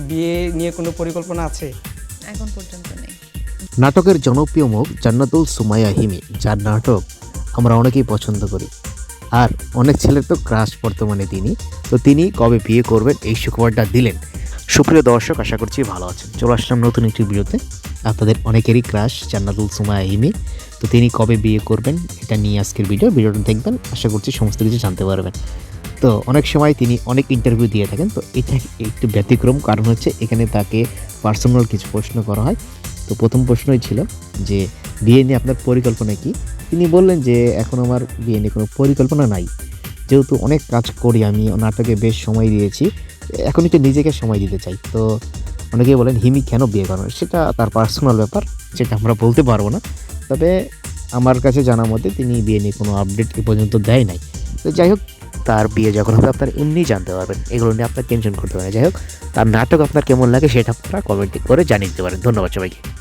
বিয়ে নিয়ে কোনো পরিকল্পনা আছে? এখন পর্যন্ত নেই। নাটকের জনপ্রিয় মুখ জান্নাতুল সুমাইয়া হিমি যার নাটক আমরা অনেকেই পছন্দ করি। আর অনেক ছেলের তো ক্রাশ বর্তমানে তিনি। তো তিনি কবে বিয়ে করবেন এই সুখবরটা দিলেন। সুপ্রিয় দর্শক আশা করছি ভালো আছেন। চলে আসলাম নতুন একটি ভিডিওতে। আপনাদের অনেকেরই ক্রাশ জান্নাতুল সুমাইয়া হিমি। তো তিনি কবে বিয়ে করবেন এটা নিয়ে আজকের ভিডিও। ভিডিওটা দেখবেন আশা করছি সমস্ত কিছু জানতে পারবেন। তো অনেক সময় তিনি অনেক ইন্টারভিউ দিয়ে থাকেন, তো এটা একটু ব্যতিক্রম কারণ হচ্ছে এখানে তাকে পার্সোনাল কিছু প্রশ্ন করা হয়। তো প্রথম প্রশ্নই ছিল যে, বিয়ে নিয়ে আপনার পরিকল্পনা কি? তিনি বললেন যে, এখন আমার বিয়ে নিয়ে কোনো পরিকল্পনা নাই। যেহেতু অনেক কাজ করি আমি, নাটকে বেশ সময় দিয়েছি, এখন একটু নিজেকে সময় দিতে চাই। তো অনেকেই বলেন, হিমি, কেন বিয়ে করেন সেটা তার পার্সোনাল ব্যাপার, সেটা আমরা বলতে পারব না। তবে আমার কাছে জানা মতে তিনি বিয়ে নিয়ে কোনো আপডেট এ পর্যন্ত দেয় নাই। তো যাই হোক তার বিয়ে যখন হবে, আপনার এমনি জানতে পারবেন। এগুলো নিয়ে আপনার টেনশন করতে পারেন যাই হোক, তার নাটক আপনার কেমন লাগে সেটা আপনারা কমেন্ট করে জানিয়ে দিতে পারেন। ধন্যবাদ সবাইকে।